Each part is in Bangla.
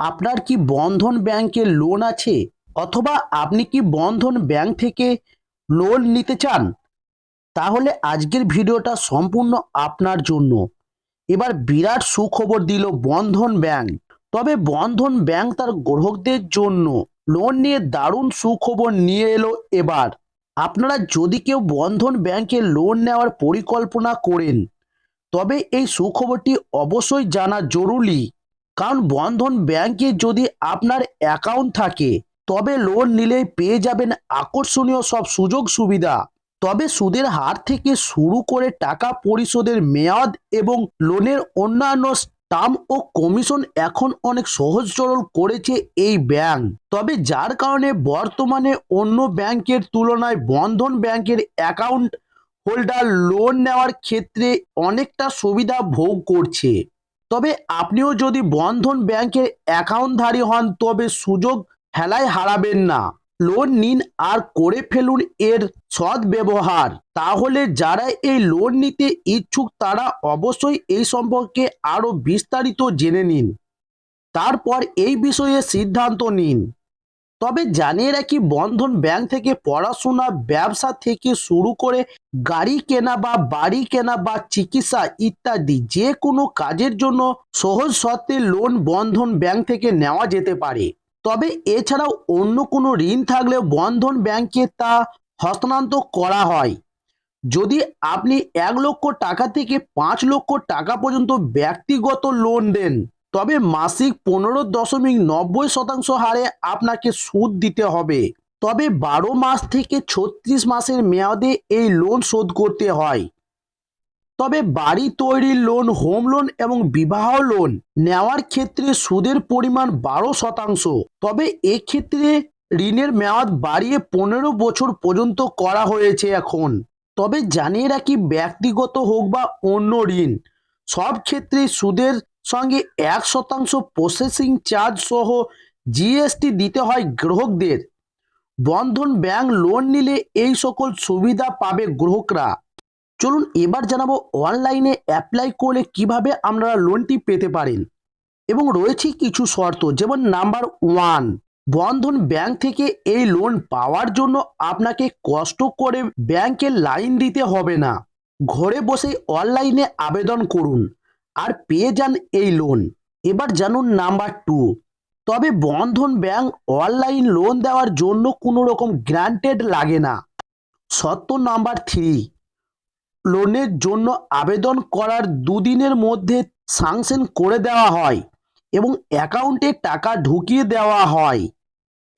আপনার কি বন্ধন ব্যাংকে লোন আছে? অথবা আপনি কি বন্ধন ব্যাংক থেকে লোন নিতে চান? তাহলে আজকের ভিডিওটা সম্পূর্ণ আপনার জন্য। এবার বিরাট সুখবর দিল বন্ধন ব্যাংক। তবে বন্ধন ব্যাংক তার গ্রাহকদের জন্য লোন নিয়ে দারুণ সুখবর নিয়ে এলো এবার। আপনারা যদি কেউ বন্ধন ব্যাংকে লোন নেওয়ার পরিকল্পনা করেন, তবে এই সুখবরটি অবশ্যই জানা জরুরি। কারণ বন্ধন ব্যাংকে যদি আপনার অ্যাকাউন্ট থাকে, তবে লোন নিলেই পেয়ে যাবেন আকর্ষণীয় সব সুযোগ সুবিধা। তবে সুদের হার থেকে শুরু করে টাকা পরিশোধের মেয়াদ এবং লোনের অন্যান্য টার্ম ও কমিশন এখন অনেক সহজ সরল করেছে এই ব্যাংক। তবে যার কারণে বর্তমানে অন্য ব্যাংকের তুলনায় বন্ধন ব্যাংকের অ্যাকাউন্ট হোল্ডার লোন নেওয়ার ক্ষেত্রে অনেকটা সুবিধা ভোগ করছে। তবে আপনিও যদি বন্ধন ব্যাংকের অ্যাকাউন্টধারী হন, তবে সুযোগ হেলায় হারাবেন না। লোন নিন আর করে ফেলুন এর সৎ ব্যবহার তাহলে যারা এই লোন নিতে ইচ্ছুক, তারা অবশ্যই এই সম্পর্কে আরও বিস্তারিত জেনে নিন। তারপর এই বিষয়ে সিদ্ধান্ত নিন। তবে জানিয়ে রাখি বন্ধন ব্যাংক থেকে পড়াশোনা, ব্যবসা থেকে শুরু করে গাড়ি কেনা বা বাড়ি কেনা বা চিকিৎসা ইত্যাদি যে কোনো কাজের জন্য সহজ শর্তে লোন বন্ধন ব্যাংক থেকে নেওয়া যেতে পারে। তবে এছাড়াও অন্য কোনো ঋণ থাকলে বন্ধন ব্যাংকে তা হস্তান্তর করা হয়। যদি আপনি এক লক্ষ টাকা থেকে পাঁচ লক্ষ টাকা পর্যন্ত ব্যক্তিগত লোন দেন তবে মাসিক পনেরো দশমিক নব্বই শতাংশ হারে আপনাকে সুদ দিতে হবে। তবে বারো মাস থেকে ছত্রিশ মাসের মেয়াদে এই লোন শোধ করতে হয়। তবে বাড়ি তৈরির লোন হোম লোন এবং বিবাহ লোন নেওয়ার ক্ষেত্রে সুদের পরিমাণ বারো শতাংশ। তবে এক্ষেত্রে ঋণের মেয়াদ বাড়িয়ে পনেরো বছর পর্যন্ত করা হয়েছে এখন। তবে জানিয়ে রাখি ব্যক্তিগত হোক বা অন্য ঋণ, সব ক্ষেত্রে সুদের সঙ্গে এক শতাংশ প্রসেসিং চার্জ সহ জিএসটি দিতে হয় গ্রাহকদের। বন্ধন ব্যাংক লোন নিলে এই সকল সুবিধা পাবে গ্রাহকরা। চলুন এবার জানাব অনলাইনে অ্যাপ্লাই করলে কীভাবে আপনারা লোনটি পেতে পারেন। এবং রয়েছে কিছু শর্ত, যেমন নাম্বার ওয়ান বন্ধন ব্যাংক থেকে এই লোন পাওয়ার জন্য আপনাকে কষ্ট করে ব্যাংকে লাইন দিতে হবে না। ঘরে বসেই অনলাইনে আবেদন করুন। আর পেয়ে যান এই লোন এবার জানুন নাম্বার টু তবে বন্ধন ব্যাংক অনলাইন লোন দেওয়ার জন্য কোনো রকম গ্রান্টেড লাগে না। সত্য নাম্বার থ্রি লোনের জন্য আবেদন করার দুদিনের মধ্যে সাংশন করে দেওয়া হয় এবং অ্যাকাউন্টে টাকা ঢুকিয়ে দেওয়া হয়।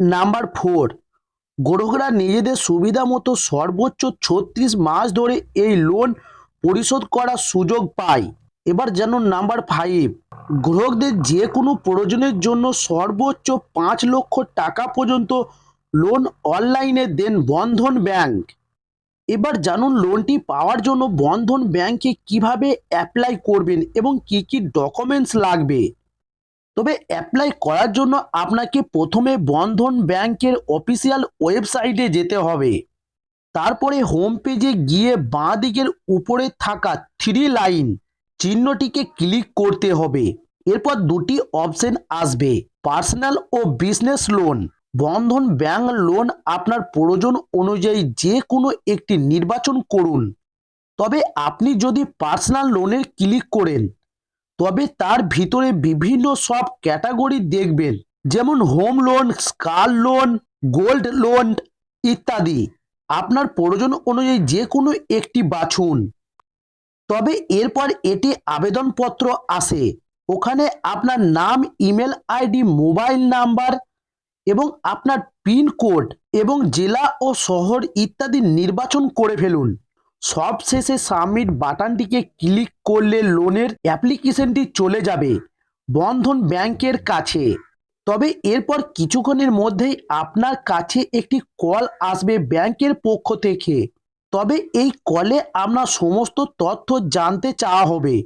নাম্বার ফোর গ্রহকরা নিজেদের সুবিধা মতো সর্বোচ্চ ছত্রিশ মাস ধরে এই লোন পরিশোধ করার সুযোগ পায়। এবার যেন নাম্বার ফাইভ গ্রাহকদের যে কোনো প্রয়োজনের জন্য সর্বোচ্চ পাঁচ লক্ষ টাকা পর্যন্ত লোন অনলাইনে দেন বন্ধন ব্যাংক এবার জানুন লোনটি পাওয়ার জন্য বন্ধন ব্যাংকে কীভাবে অ্যাপ্লাই করবেন এবং কি কি ডকুমেন্টস লাগবে? তবে অ্যাপ্লাই করার জন্য আপনাকে প্রথমে বন্ধন ব্যাংকের অফিসিয়াল ওয়েবসাইটে যেতে হবে। তারপরে হোম পেজে গিয়ে বাঁ দিকের উপরে থাকা থ্রি লাইন চিহ্নটিকে ক্লিক করতে হবে। এরপর দুটি অপশন আসবে। পার্সোনাল ও business loan. Bandhan bank loan আপনার প্রয়োজন অনুযায়ী যে কোনো একটি নির্বাচন করুন। তবে আপনি যদি পার্সোনাল লোনের ক্লিক করেন, তবে তার ভিতরে বিভিন্ন সব ক্যাটাগরি দেখবেন। যেমন home loan car loan, gold loan ইত্যাদি। আপনার প্রয়োজন অনুযায়ী যে কোনো একটি বাছুন। তবে এরপর এটি আবেদনপত্র আসে ওখানে আপনার নাম, ইমেল আইডি, মোবাইল নাম্বার এবং আপনার পিন কোড এবং জেলা ও শহর ইত্যাদি নির্বাচন করে ফেলুন। সব শেষে সাবমিট বাটনটিকে ক্লিক করলে লোনের অ্যাপ্লিকেশনটি চলে যাবে বন্ধন ব্যাংকের কাছে। তবে এরপর কিছুক্ষণের মধ্যেই আপনার কাছে একটি কল আসবে ব্যাংকের পক্ষ থেকে। তবে এই কলে আপনার সমস্ত তথ্য জানতে চাওয়া হবে।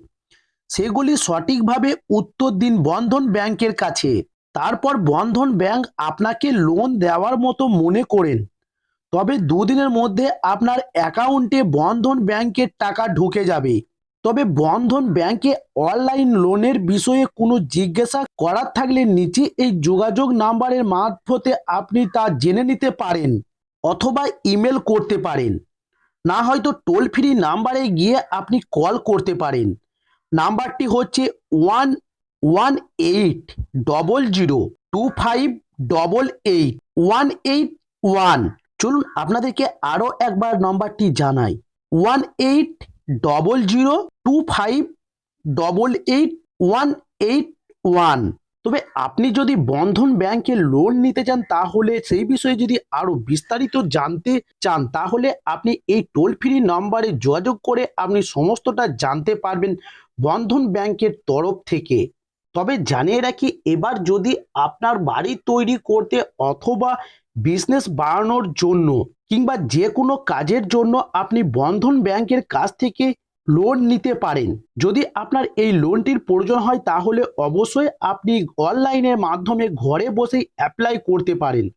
সেগুলি সঠিকভাবে উত্তর দিন বন্ধন ব্যাংকের কাছে। তারপর বন্ধন ব্যাংক আপনাকে লোন দেওয়ার মতো মনে করেন। তবে দুদিনের মধ্যে আপনার অ্যাকাউন্টে বন্ধন ব্যাংকের টাকা ঢুকে যাবে। তবে বন্ধন ব্যাংকে অনলাইন লোনের বিষয়ে কোনো জিজ্ঞাসা করার থাকলে নিচে এই যোগাযোগ নাম্বারের মারফতে আপনি তা জেনে নিতে পারেন অথবা ইমেল করতে পারেন। না হয়তো টোল ফ্রি নাম্বারে গিয়ে আপনি কল করতে পারেন। নাম্বারটি হচ্ছে one one eight double zero two five double eight one eight one চলুন আপনাদেরকে আরও একবার নম্বরটি জানাই। One eight double zero two five double eight one eight one তবে আপনি যদি বন্ধন ব্যাংকে লোন নিতে চান, তাহলে সেই বিষয়ে যদি আরও বিস্তারিত জানতে চান, তাহলে আপনি এই টোল ফ্রি নম্বরে যোগাযোগ করে আপনি সমস্তটা জানতে পারবেন বন্ধন ব্যাংকের তরফ থেকে। তবে জানিয়ে রাখি, এবার যদি আপনার বাড়ি তৈরি করতে অথবা বিজনেস বাড়ানোর জন্য কিংবা যে কোনো কাজের জন্য আপনি বন্ধন ব্যাংকের কাছ থেকে লোন নিতে পারেন। যদি আপনার এই লোনটির প্রয়োজন হয়, তাহলে অবশ্যই আপনি অনলাইনের মাধ্যমে ঘরে বসেই অ্যাপ্লাই করতে পারেন।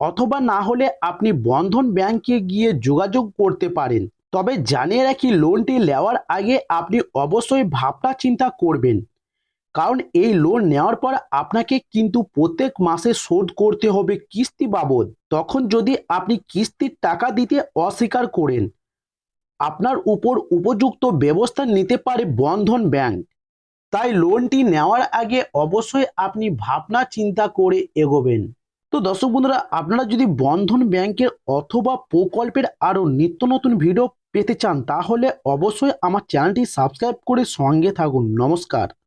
অথবা না হলে আপনি বন্ধন ব্যাংকে গিয়ে যোগাযোগ করতে পারেন। তবে জানিয়ে রাখি লোনটি নেওয়ার আগে আপনি অবশ্যই ভাবনা চিন্তা করবেন। কারণ এই লোন নেওয়ার পর আপনাকে কিন্তু প্রত্যেক মাসে শোধ করতে হবে কিস্তি বাবদ। তখন যদি আপনি কিস্তির টাকা দিতে অস্বীকার করেন আপনার উপর উপযুক্ত ব্যবস্থা নিতে পারে বন্ধন ব্যাংক। তাই লোনটি নেওয়ার আগে অবশ্যই আপনি ভাবনা চিন্তা করে এগোবেন। তো দর্শক বন্ধুরা, আপনারা যদি বন্ধন ব্যাংকের অথবা প্রকল্পের আরও নিত্য নতুন ভিডিও পেতে চান, তাহলে অবশ্যই আমার চ্যানেলটি সাবস্ক্রাইব করে সঙ্গে থাকুন। নমস্কার।